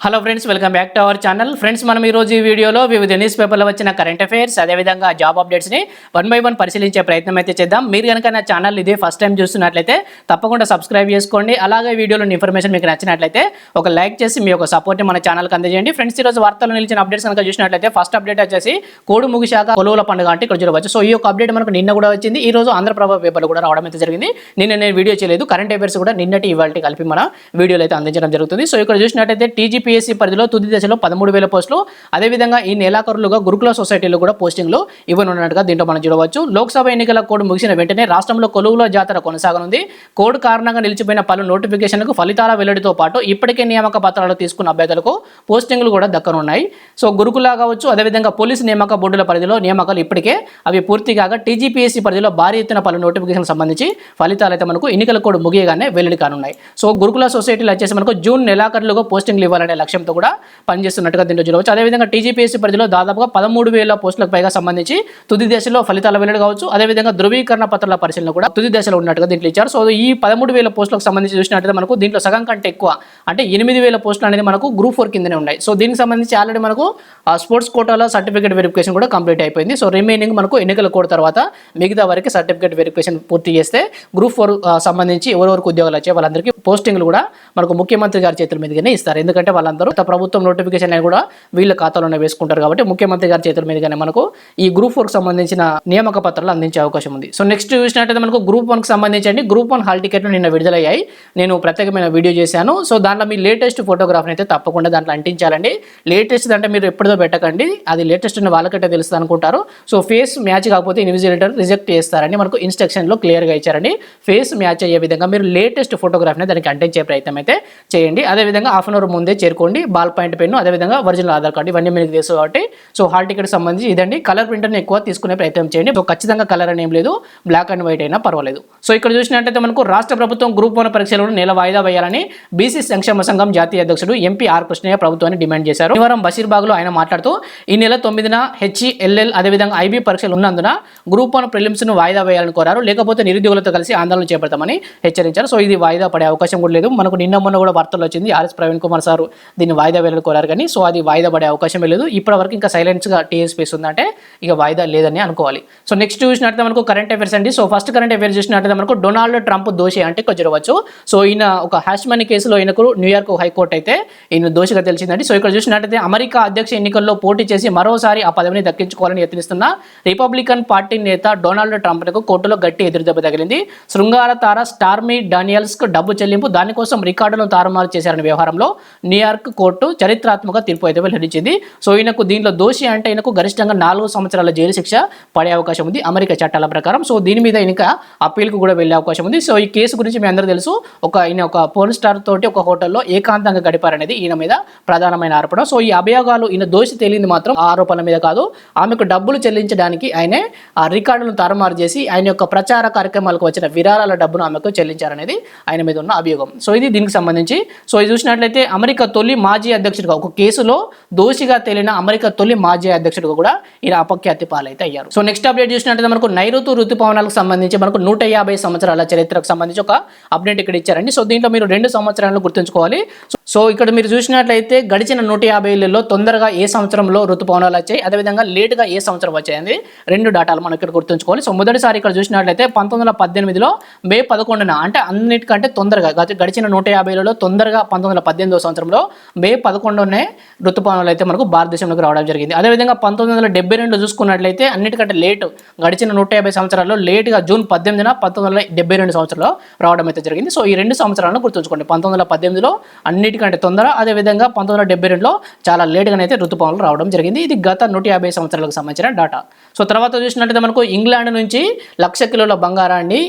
Hello friends welcome back to our channel friends మనం ఈ రోజు ఈ వీడియోలో వివిధ న్యూస్ పేపర్లో వచ్చిన కరెంట్ అఫైర్స్ అదేవిధంగా జాబ్ అప్డేట్స్ని వన్ బై వన్ పరిశీలించే ప్రయత్నం అయితే చేద్దాం. మీరు కనుక నా ఛానల్ ఇదే ఫస్ట్ టైం చూస్తున్నట్లయితే తప్పకుండా సబ్స్క్రైబ్ చేసుకోండి. అలాగే వీడియోలో ఇన్ఫర్మేషన్ మీకు నచ్చినట్లయితే ఒక లైక్ చేసి మీ యొక్క సపోర్ట్ని మన ఛానల్కి అందజేయండి. ఫ్రెండ్స్ ఈరోజు వార్తలు నిలిచిన అప్డేట్స్ కనుక చూసినట్లయితే ఫస్ట్ అప్డేట్ వచ్చేసి కోడు ముగిశాక కొలువుల పండుగ అంటే ఇక్కడ చూడవచ్చు. సో ఈ యొక్క అప్డేట్ మనకు నిన్న కూడా వచ్చింది. ఈ రోజు ఆంధ్రప్రభ పేపర్లు కూడా రావడం అయితే జరిగింది. నిన్న నేను వీడియో చేయలేదు. కరెంట్ అఫైర్స్ కూడా నిన్నటి ఇవాళ కలిపి మన వీడియోలో అయితే అందించడం జరుగుతుంది. సో ఇక్కడ చూసినట్లయితే టీజీపీఎస్సీ పరిధిలో తుది దశలో పదమూడు వేల పోస్టులు. అదేవిధంగా ఈ నెలాఖరులుగా గురుకుల సొసైటీలో కూడా పోస్టింగ్లు ఇవ్వనున్నట్టుగా దీంట్లో మనం చూడవచ్చు. లోక్సభ ఎన్నికల కోడ్ ముగిసిన వెంటనే రాష్ట్రంలో కొలువుల జాతర కొనసాగనుంది. కోడ్ కారణంగా నిలిచిపోయిన పలు నోటిఫికేషన్లకు ఫలితాల వెల్లడితో పాటు ఇప్పటికే నియామక పత్రాలు తీసుకున్న అభ్యర్థులకు పోస్టింగ్లు కూడా దక్కనున్నాయి. సో గురుకుల కావచ్చు అదేవిధంగా పోలీసు నియామక బోర్డుల పరిధిలో నియామకాలు ఇప్పటికే అవి పూర్తి కాగా టీజీపీఎస్సీ పరిధిలో భారీ ఎత్తున పలు నోటిఫికేషన్ సంబంధించి ఫలితాలు అయితే మనకు ఎన్నికల కోడ్ ముగియగానే వెల్లడి కానున్నాయి. సో గురుకుల సొసైటీలు వచ్చేసి మనకు జూన్ నెలాఖరులుగా పోస్టింగ్లు ఇవ్వాలనే లక్ష్యంతో కూడా పనిచేస్తున్నట్టుగా దీంట్లో చూడవచ్చు. అదేవిధంగా టీజీపీఎస్సీ పరిధిలో దాదాపుగా పదమూడు వేల పోస్టులకు పైగా సంబంధించి తుది దశలో ఫలితాల వెల్లడి కావచ్చు. అదేవిధంగా ధృవీకరణ పత్రాల పరిశీలన కూడా తుది దశలో ఉన్నట్టుగా దీంట్లో ఇచ్చారు. సో ఈ పదమూడు వేల పోస్టులకు సంబంధించి చూసినట్లయితే మనకు దీంట్లో సగం కంటే ఎక్కువ అంటే ఎనిమిది వేల పోస్టులు అనేది మనకు గ్రూప్ ఫోర్ కిందనే ఉన్నాయి. సో దీనికి సంబంధించి ఆల్రెడీ మనకు ఆ స్పోర్ట్స్ కోటాలో సర్టిఫికేట్ వెరిఫికేషన్ కూడా కంప్లీట్ అయిపోయింది. సో రిమైనింగ్ మనకు ఎన్నికల కోడ్ తర్వాత మిగతా వరకు సర్టిఫికేట్ వెరిఫికేషన్ పూర్తి చేస్తే గ్రూప్ ఫోర్ సంబంధించి ఎవరెవరికి ఉద్యోగాలు వచ్చాయి వాళ్ళందరికీ పోస్టింగ్లు కూడా మనకు ముఖ్యమంత్రి గారి చేతుల మీదుగానే ఇస్తారు. ఎందుకంటే వాళ్ళందరూ తన ప్రభుత్వం నోటిఫికేషన్ అని కూడా వీళ్ళ ఖాతాలోనే వేసుకుంటారు కాబట్టి ముఖ్యమంత్రి గారి చేతుల మీదుగానే మనకు ఈ గ్రూప్ ఫోర్కి సంబంధించిన నియామక పత్రాలు అందించే అవకాశం ఉంది. సో నెక్స్ట్ చూసినట్టయితే మనకు గ్రూప్ వన్కి సంబంధించి అండి. గ్రూప్ వన్ హాల్ టికెట్లు నిన్న విడుదలయ్యాయి. నేను ప్రత్యేకమైన వీడియో చేశాను. సో దాంట్లో మీ లేటెస్ట్ ఫోటోగ్రాఫ్ని అయితే తప్పకుండా దాంట్లో అంటించాలండి. లేటెస్ట్ అంటే మీరు ఎప్పుడో పెట్టకండి. అది లేటెస్ట్ అని వాళ్ళకంటే తెలుస్తుంది అనుకుంటారు. సో ఫేస్ మ్యాచ్ కాకపోతే ఇన్విజిలేటర్ రిజెక్ట్ చేస్తారని మనకు ఇన్స్ట్రక్షన్లో క్లియర్గా ఇచ్చారండి. ఫేస్ మ్యాచ్ అయ్యే విధంగా మీరు లేటెస్ట్ ఫోటోగ్రాఫ్ని దానికి అంటించే ప్రయత్నం అయితే చేయండి. అదేవిధంగా హాఫ్ అన్ అవర్ ముందే చేరుకోండి. బాల్ పాయింట్ పెన్ అదేవిధంగా ఒరిజినల్ ఆధార్ కార్డు ఇవన్నీ మీకు తెలుసు కాబట్టి. సో హాల్ టికెట్ సంబంధించి ఇదండి. కలర్ ప్రింటర్ని ఎక్కువ తీసుకునే ప్రయత్నం చేయండి. సో ఖచ్చితంగా కలర్ అని ఏం లేదు. బ్లాక్ అండ్ వైట్ అయినా పర్వాలేదు. సో ఇక్కడ చూసినట్టయితే మనకు రాష్ట్ర ప్రభుత్వం గ్రూప్ వన్ పరీక్షలను నెల వాయిదా వేయాలని బీసీ సంక్షేమ సంఘం జాతీయ అధ్యక్షుడు ఎంపీ ఆర్ కృష్ణయ్య ప్రభుత్వాన్ని డిమాండ్ చేశారు. శనివారం బషీర్బాగ్లో ఆయన మాట్లాడుతూ ఈ నెల తొమ్మిదిన హెచ్ఈఎల్ఎల్ అదేవిధంగా ఐబీ పరీక్షలు ఉన్నందున గ్రూప్ వన్ ప్రిలిమ్స్ను వాయిదా వేయాలని కోరారు. లేకపోతే నిరుద్యోగులతో కలిసి ఆందోళన చేపడతామని హెచ్చరించారు. సో ఇది వాయిదా పడే అవకాశం కూడా లేదు. మనకు నిన్న మొన్న కూడా వార్తలు వచ్చింది ఆర్ఎస్ ప్రవీణ్ కుమార్ సార్ దీన్ని వాయిదా వేయాలని కోరారు కానీ సో అది వాయిదా పడే అవకాశం లేదు. ఇప్పటివరకు ఇంకా సైలెన్స్గా టీఎస్పీస్ ఉందంటే ఇక వాయిదా లేదని అనుకోవాలి. సో నెక్స్ట్ చూసినట్టు మనకు కరెంట్ అఫైర్స్ అండి. సో ఫస్ట్ కరెంట్ అఫైర్స్ చూసినట్టు మనకు డొనాల్డ్ ట్రంప్ దోషి అంటే ఇక్కడ చూడవచ్చు సో ఈయన ఒక హ్యాష్ మనీ కేసులో ఈయనకు న్యూయార్క్ హైకోర్టు అయితే ఈయన దోషిగా తెలిసిందండి. సో ఇక్కడ చూసినట్టయితే అమెరికా అధ్యక్ష ఎన్నికల్లో పోటీ చేసి మరోసారి ఆ పదవిని దక్కించుకోవాలని యత్నిస్తున్న రిపబ్లికన్ పార్టీ నేత డొనాల్డ్ ట్రంప్ కోర్టులో గట్టి ఎదురుదెబ్బ తగిలింది. శృంగార తార స్టార్మీ డానియల్స్కు డబ్బు చెల్లింపు దానికోసం రికార్డులను తారుమారు చేశారనే వ్యవహారంలో న్యూయార్క్ కోర్టు చరిత్రాత్మక తీర్పు అయితే వెల్లడించింది. సో ఈయనకు దీనిలో దోషి అంటే ఈయనకు గరిష్టంగా నాలుగు సంవత్సరాల జైలు శిక్ష పడే అవకాశం ఉంది అమెరికా చట్టాల ప్రకారం. సో దీని మీద ఇంకా అప్పీల్కు కూడా వెళ్ళే అవకాశం ఉంది. సో ఈ కేసు గురించి మీ అందరూ తెలుసు. ఒక ఈయన ఒక పోర్న్ స్టార్ తోటి ఒక హోటల్లో ఏకాంతంగా గడిపారనేది ఈయన మీద ప్రధానమైన ఆరోపణ. సో ఈ అభియోగాలు ఈయన దోషి తేలింది మాత్రం ఆ ఆరోపణల మీద కాదు. ఆమెకు డబ్బులు చెల్లించడానికి ఆయనే ఆ రికార్డులను తారుమారు చేసి ఆయన యొక్క ప్రచార కార్యక్రమాలకు వచ్చిన విరాళాల డబ్బును ఆమెకు చెల్లించారనేది ఆయన మీద ఉన్న అభియోగం. సో ఇది దీనికి సంబంధించి. సో ఇది చూసినట్లయితే అమెరికా తొలి మాజీ అధ్యక్షుడిగా ఒక కేసులో దోషిగా తేలిన అమెరికా తొలి మాజీ అధ్యక్షుడిగా కూడా ఈయన అపఖ్యాతి పాలైతే అయ్యారు సో నెక్స్ట్ అప్డేట్ చూసినట్లయితే మనకు నైరుతు ఋతుపవనాలకు సంబంధించి మనకు నూట యాభై సంవత్సరాల చరిత్రకు సంబంధించి ఒక అప్డేట్ ఇక్కడ ఇచ్చారండి. సో దీంట్లో మీరు రెండు సంవత్సరాలను గుర్తుంచుకోవాలి. సో- ఇక్కడ మీరు చూసినట్లయితే గడిచిన నూట యాభై ఏళ్ళలో తొందరగా ఏ సంవత్సరంలో ఋతుపవనాలు వచ్చాయి? అదేవిధంగా లేటుగా ఏ సంవత్సరం వచ్చాయని రెండు డాటాలు మనం ఇక్కడ గుర్తుంచుకోవాలి. సో మొదటిసారి ఇక్కడ చూసినట్లయితే పంతొమ్మిది వందల పద్దెనిమిదిలో మే పదకొండున అంటే అన్నిటికంటే తొందరగా గడిచిన నూట యాభైలలో తొందరగా పంతొమ్మిది వందల పద్దెనిమిదో సంవత్సరంలో మే పదకొండునే ఋతుపవనాలు అయితే మనకు భారతదేశంలోకి రావడం జరిగింది. అదేవిధంగా పంతొమ్మిది వందల డెబ్బై రెండు చూసుకున్నట్లయితే అన్నిటికంటే లేట్ గడిచిన నూట యాభై సంవత్సరాల్లో లేటుగా జూన్ పద్దెనిమిదిన పంతొమ్మిది వందల డెబ్బై రెండు సంవత్సరంలో రావడం అయితే జరిగింది. సో ఈ రెండు సంవత్సరాలను గుర్తుంచుకోండి. పంతొమ్మిది వందల పద్దెనిమిదిలో అన్నిటికంటే తొందర అదేవిధంగా పంతొమ్మిది వందల డెబ్బై రెండులో చాలా లేట్గానే అయితే ఋతుపవనాలు రావడం జరిగింది. ఇది గత నూట యాభై సంవత్సరాలకు సంబంధించిన డాటా సో తర్వాత చూసినట్లయితే మనకు ఇంగ్లాండ్ నుంచి లక్ష కిలోల బంగారాన్ని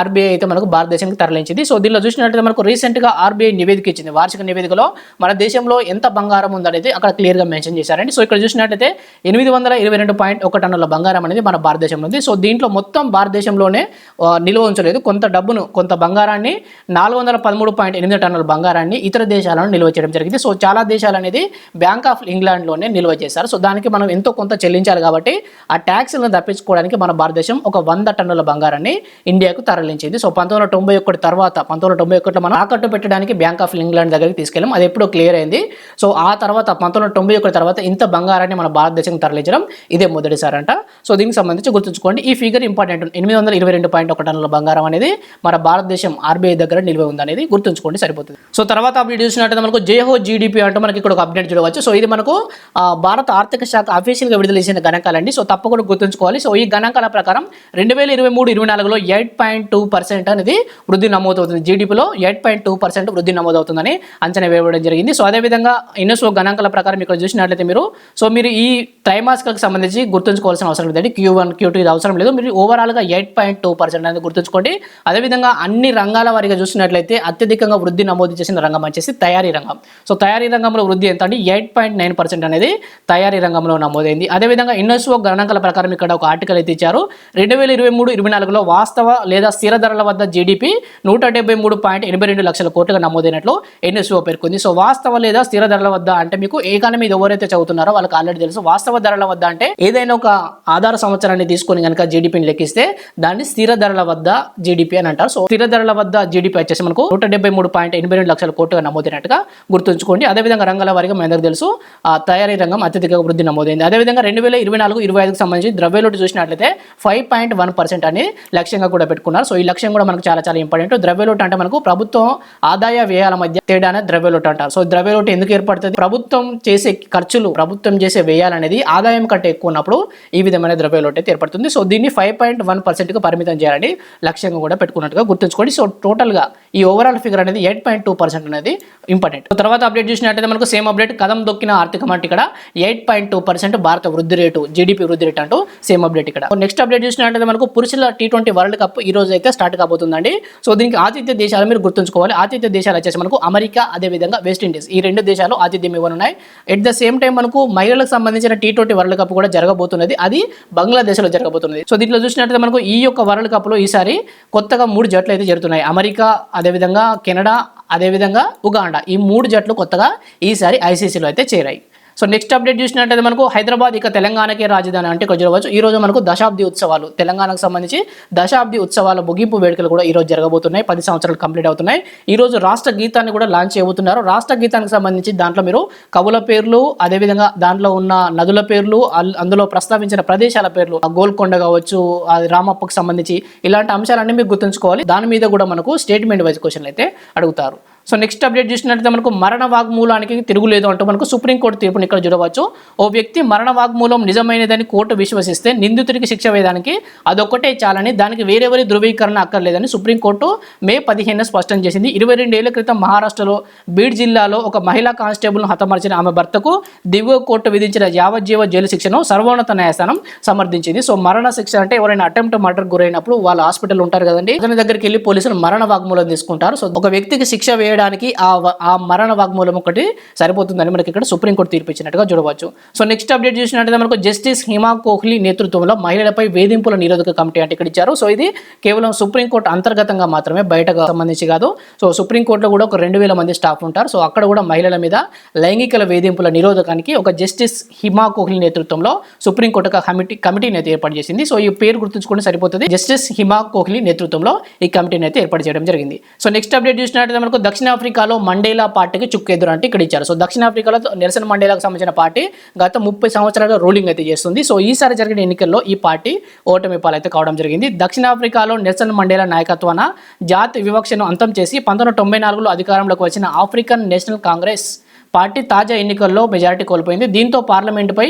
ఆర్బీఐ అయితే మనకు భారతదేశానికి తరలించింది. సో దీనిలో చూసినట్లయితే మనకు రీసెంట్గా ఆర్బీఐ నివేదిక ఇచ్చింది. వార్షిక నివేదికలో మన దేశంలో ఎంత బంగారం ఉందనేది అక్కడ క్లియర్గా మెన్షన్ చేశారండి. సో ఇక్కడ చూసినట్లయితే ఎనిమిది వందల ఇరవై రెండు పాయింట్ ఒక టన్నుల బంగారం అనేది మన భారతదేశంలో ఉంది. సో దీంట్లో మొత్తం భారతదేశంలోనే నిల్వ ఉంచలేదు. కొంత డబ్బును కొంత బంగారాన్ని నాలుగు వందల పదమూడు పాయింట్ ఎనిమిది టన్నుల బంగారాన్ని ఇతర దేశాలను నిల్వ చేయడం జరిగింది. సో చాలా దేశాలు అనేది బ్యాంక్ ఆఫ్ ఇంగ్లాండ్లోనే నిల్వ చేశారు. సో దానికి మనం ఎంతో కొంత చెల్లించాలి కాబట్టి ఆ ట్యాక్స్లను తప్పించుకోవడానికి మన భారతదేశం ఒక వంద టన్నుల బంగారాన్ని ఇండియాకు తరలించింది. సో పంతొమ్మిది వందల తొంభై ఒకటి తర్వాత పంతొమ్మిది వందల తొంభై ఒకటిలో మనం ఆకట్టు పెట్టడానికి బ్యాంక్ ఆఫ్ ఇంగ్లాండ్ దగ్గరికి తీసుకెళ్ళాం. అది ఎప్పుడు క్లియర్ అయింది. సో ఆ తర్వాత పంతొమ్మిది వందల తొంభై ఒకటి తర్వాత ఇంత బంగారాన్ని మన భారతదేశం తరలించడం ఇదే మొదటిసారి అంట సో దీనికి సంబంధించి గుర్తుంచుకోండి. ఈ ఫిగర్ ఇంపార్టెంట్ ఎనిమిది వందల ఇరవై రెండు పాయింట్ ఒక టన్నుల బంగారం అనేది మన భారతదేశం ఆర్బీఐ దగ్గర నిల్వ ఉందనేది గుర్తుంచుకోండి. సరిపోతుంది. సో తర్వాత అప్డేట్ చూసినట్టు మనకు జేహో జీడిపి అంటూ మనకి ఇక్కడ ఒక అప్డేట్ చూడవచ్చు. సో ఇది మనకు భారత ఆర్థిక శాఖ అఫీషియల్గా విడుదల చేసిన గణాంకాలండి. సో తప్పకుండా గుర్తుంచుకోవాలి. సో ఈ గణాంకాల ప్రకారం రెండు వేల ఇరవై మూడు ఇరవై నాలుగులో ఎయిట్ పాయింట్ టూ పర్సెంట్ అనేది వృద్ధి నమోదవుతుంది. జీడిపిలో ఎయిట్ పాయింట్ టూ పర్సెంట్ వృద్ధి నమోదవుతుందని అంచనా వేయడం జరిగింది. సో అదేవిధంగా ఇన్నోసో గణాంకాల ప్రకారం ఇక్కడ చూసినట్లయితే మీరు సో మీరు ఈ త్రైమాసికలకు సంబంధించి గుర్తుంచుకోవాల్సిన అవసరం లేదండి. క్యూ వన్ క్యూ టూ ఇది అవసరం లేదు. మీరు ఓవరాల్గా ఎయిట్ పాయింట్ టూ పర్సెంట్ అనేది గుర్తుంచుకోండి. అదేవిధంగా అన్ని రంగాల వారిగా చూసినట్లయితే అత్యధికంగా వృద్ధి నమోదు చేసిన రంగం వచ్చేసి తయారీ రంగం. సో తయారీ రంగంలో వృద్ధి ఎంత అంటే ఎయిట్ పాయింట్ నైన్ పర్సెంట్ అనేది తయారీ రంగంలో నమోదైంది. అదేవిధంగా ఎన్ఎస్ఓ గణాంకాల ప్రకారం ఇక్కడ ఒక ఆర్టికల్ అయితే ఇచ్చారు. రెండు వేల ఇరవై మూడు ఇరవై నాలుగులో వాస్తవ లేదా స్థిర ధరల వద్ద జీడిపి నూట డెబ్బై మూడు పాయింట్ ఎనభై రెండు లక్షల కోట్లుగా నమోదైనట్లు ఎన్ఎస్ఓ పేర్కొంది. సో వాస్తవ లేదా స్థిర ధరల వద్ద అంటే మీకు ఎకానమీ ఎవరైతే చదువుతున్నారో వాళ్ళకి ఆల్రెడీ తెలుసు. వాస్తవ ధరల వద్ద అంటే ఏదైనా ఒక ఆధార సంవత్సరాన్ని తీసుకొని కనుక జీడిపిని లెక్కిస్తే దాన్ని స్థిర ధరల వద్ద జీడిపి అని అంటారు. సో స్థిర ధరల వద్ద జీడిపి వచ్చేసి మనకు నూట డెబ్బై మూడు పాయింట్ ఎనభై రెండు లక్షల కోట్లుగా నమోదైనట్టుగా గుర్తుంచుకోండి. అదేవిధంగా రంగాల వారిగా మీ అందరికీ తెలుసు ఆ తయారీ రంగం అత్యధిక వృద్ధి నమోదైంది. అదేవిధంగా రెండు వేల ఇరవై నాలుగు ఇరవై ఐదుకు సంబంధించి ద్రవ్యలోటు చూసినట్లయితే ఫైవ్ పాయింట్ వన్ పర్సెంట్ అని లక్ష్యంగా కూడా పెట్టుకున్నారు. సో ఈ లక్ష్యం కూడా మనకు చాలా చాలా ఇంపార్టెంట్ ద్రవ్యలోటు అంటే మనకు ప్రభుత్వం ఆదాయ వ్యయాల మధ్య తేడానే ద్రవ్యలోటు అంటారు. సో ద్రవ్యలోటు ఎందుకు ఏర్పడుతుంది? ప్రభుత్వం చేసే ఖర్చులు ప్రభుత్వం చేసే వ్యయాలనేది ఆదాయం కంటే ఎక్కువ ఉన్నప్పుడు ఈ విధమైన ద్రవ్యలోటు అయితే ఏర్పడుతుంది. సో దీన్ని ఫైవ్ పాయింట్ వన్ పర్సెంట్గా పరిమితం చేయాలని లక్ష్యంగా కూడా పెట్టుకున్నట్టుగా గుర్తుంచుకోండి. సో టోటల్గా ఈ ఓవరాల్ ఫిగర్ అనేది ఎయిట్ పాయింట్ టూ పర్సెంట్ అనేది ఇంపార్టెంట్ తర్వాత అప్డేట్ చూసినట్టయితే మనకు సేమ్ అప్డేట్ కదం దొక్కిన ఆర్థిక అంటే ఇక్కడ ఎయిట్ పాయింట్ టూ పర్సెంట్ భారత వృద్ధి రేటు జీడిపి వృద్ధి రేటు అంటూ సేమ్ అప్డేట్ ఇక్కడ. నెక్స్ట్ అప్డేట్ చూసినట్టయితే మనకు పురుషుల టీ ట్వంటీ వరల్డ్ కప్ ఈ రోజు అయితే స్టార్ట్ కాబోతుందండి. సో దీనికి ఆతిథ్య దేశాలు మీరు గుర్తుంచుకోవాలి. ఆతిథ్య దేశాలు వచ్చేసి మనకు అమెరికా అదేవిధంగా వెస్ట్ ఇండీస్ ఈ రెండు దేశాలు ఆతిథ్యం ఇవ్వనున్నాయి. ఎట్ ద సేమ్ టైం మనకు మహిళలకు సంబంధించిన టీ ట్వంటీ వరల్డ్ కప్ కూడా జరగబోతున్నది. అది బంగ్లాదేశ్లో జరగబోతున్నది. సో దీంట్లో చూసినట్టయితే మనకు ఈ యొక్క వరల్డ్ కప్లో ఈసారి కొత్తగా మూడు జట్లు అయితే జరుగుతున్నాయి. అమెరికా అదేవిధంగా కెనడా అదేవిధంగా ఉగాండా. ఈ మూడు జట్లు కొత్తగా ఈసారి ఐసీసీలో అయితే చేరాయి. సో నెక్స్ట్ అప్డేట్ చూసినట్టయితే మనకు హైదరాబాద్ ఇక తెలంగాణకే రాజధాని అంటే ఇక్కడ చూడవచ్చు. ఈ రోజు మనకు దశాబ్ది ఉత్సవాలు తెలంగాణకు సంబంధించి దశాబ్ది ఉత్సవాల ముగింపు వేడుకలు కూడా ఈ రోజు జరగబోతున్నాయి. పది సంవత్సరాలు కంప్లీట్ అవుతున్నాయి. ఈ రోజు రాష్ట్ర గీతాన్ని కూడా లాంచ్ చేయబోతున్నారు. రాష్ట్ర గీతానికి సంబంధించి దాంట్లో మీరు కవుల పేర్లు అదేవిధంగా దాంట్లో ఉన్న నదుల పేర్లు అందులో ప్రస్తావించిన ప్రదేశాల పేర్లు గోల్కొండ కావచ్చు అది రామప్పకు సంబంధించి ఇలాంటి అంశాలన్నీ మీకు గుర్తుంచుకోవాలి. దాని మీద కూడా మనకు స్టేట్మెంట్ వైజ్ క్వశ్చన్లు అయితే అడుగుతారు. సో నెక్స్ట్ అప్డేట్ చూసినట్లయితే మనకు మరణ వాగ్మూలానికి తిరుగులేదు అంటూ మనకు సుప్రీంకోర్టు తీర్పుని ఇక్కడ చూడవచ్చు. ఓ వ్యక్తి మరణ వాగ్మూలం నిజమైనదని కోర్టు విశ్వసిస్తే నిందితుడికి శిక్ష వేయడానికి అదొక్కటే చాలని దానికి వేరెవరి ధృవీకరణ అక్కర్లేదని సుప్రీంకోర్టు మే పదిహేను స్పష్టం చేసింది. ఇరవై రెండేళ్ళ క్రితం మహారాష్ట్రలో బీడ్ జిల్లాలో ఒక మహిళా కానిస్టేబుల్ను హతమార్చిన ఆమె భర్తకు దిగువ కోర్టు విధించిన యావజ్జీవ జైలు శిక్షను సర్వోన్నత న్యాయస్థానం సమర్థించింది. సో మరణ శిక్ష అంటే ఎవరైనా అటెంప్ట్ మర్డర్ గురైనప్పుడు వాళ్ళ హాస్పిటల్ ఉంటారు కదండి. అతని దగ్గరికి వెళ్ళి పోలీసులు మరణ వాగ్మూలం తీసుకుంటారు. సో ఒక వ్యక్తికి శిక్ష చేయడానికి ఆ ఆ మరణ వాగ్మూలం ఒకటి సరిపోతుందని మనకి ఇక్కడ సుప్రీంకోర్టు తీర్పు ఇచ్చినట్టుగా చూడవచ్చు. సో నెక్స్ట్ అప్డేట్ చూసినట్టయితే మనకు జస్టిస్ హిమా కోహ్లీ నేతృత్వంలో మహిళలపై వేధింపుల నిరోధక కమిటీ అంటే ఇక్కడ ఇచ్చారు. సో ఇది కేవలం సుప్రీంకోర్టు అంతర్గతంగా మాత్రమే బయటకు సంబంధించి కాదు. సో సుప్రీంకోర్టులో కూడా ఒక రెండు వేల మంది స్టాఫ్ ఉంటారు. సో అక్కడ కూడా మహిళల మీద లైంగిక వేధింపుల నిరోధకానికి ఒక జస్టిస్ హిమా కోహ్లీ నేతృత్వంలో సుప్రీంకోర్టు ఒక కమిటీ కమిటీని అయితే ఏర్పాటు చేసింది. సో ఈ పేరు గుర్తుంచుకుంటే సరిపోతుంది. జస్టిస్ హిమా కోహ్లీ నేతృత్వంలో ఈ కమిటీని అయితే ఏర్పాటు చేయడం జరిగింది. సో నెక్స్ట్ అప్డేట్ చూసినట్టు మనకు దక్షిణ దక్షిణాఫ్రికాలో మండేలా పార్టీకి చుక్కెదురు అంటే ఇక్కడ ఇచ్చారు. సో దక్షిణాఫ్రికాలో నెల్సన్ మండేలాకు సంబంధించిన పార్టీ గత ముప్పై సంవత్సరాలుగా రూలింగ్ అయితే చేస్తుంది. సో ఈసారి జరిగిన ఎన్నికల్లో ఈ పార్టీ ఓటమి పాలైతే కావడం జరిగింది. దక్షిణాఫ్రికాలో నెల్సన్ మండేలా నాయకత్వాన జాతి వివక్షను అంతం చేసి పంతొమ్మిది వందల తొంభై నాలుగులో అధికారంలోకి వచ్చిన ఆఫ్రికన్ నేషనల్ కాంగ్రెస్ పార్టీ తాజా ఎన్నికల్లో మెజారిటీ కోల్పోయింది. దీంతో పార్లమెంటుపై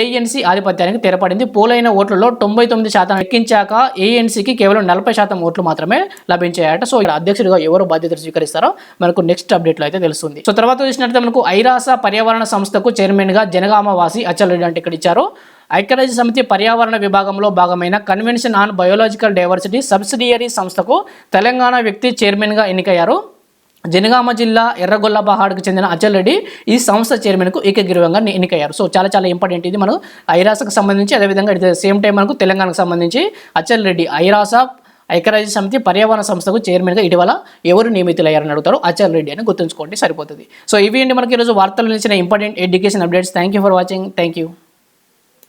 ఏఎన్సీ ఆధిపత్యానికి తెరపడింది. పోలైన ఓట్లలో తొంభై తొమ్మిది శాతం ఎక్కించాక ఏఎన్సీకి కేవలం నలభై శాతం ఓట్లు మాత్రమే లభించాయట. సో ఇక్కడ అధ్యక్షుడిగా ఎవరు బాధ్యతలు స్వీకరిస్తారో మనకు నెక్స్ట్ అప్డేట్లో అయితే తెలుస్తుంది. సో తర్వాత చూసినట్లయితే మనకు ఐరాస పర్యావరణ సంస్థకు చైర్మన్గా జనగామ వాసి అచల్ రెడ్డి అంటే ఇక్కడ ఇచ్చారు. ఐక్యరాజ్య సమితి పర్యావరణ విభాగంలో భాగమైన convention on biological diversity subsidiary సంస్థకు తెలంగాణ వ్యక్తి చైర్మన్గా ఎన్నికయ్యారు. జనగామ జిల్లా ఎర్రగొల్లపహాడ్కు చెందిన అచల్ రెడ్డి ఈ సంస్థ చైర్మన్కు ఏకగ్రీవంగా ఎన్నికయ్యారు. సో చాలా చాలా ఇంపార్టెంట్. ఇది మనం ఐరాసకు సంబంధించి అదేవిధంగా ఇట్ ద సేమ్ టైం మనకు తెలంగాణకు సంబంధించి అచల్ రెడ్డి ఐరాస ఐక్యరాజ్య సమితి పర్యావరణ సంస్థకు చైర్మన్గా ఇటీవల ఎవరు నియమితులయ్యారని అడుగుతారు అచల్ రెడ్డి అని గుర్తుంచుకోండి. సరిపోతుంది. సో ఇవి అండి మనకి ఈరోజు వార్తలు నిలిచిన important education updates. Thank you for watching. Thank you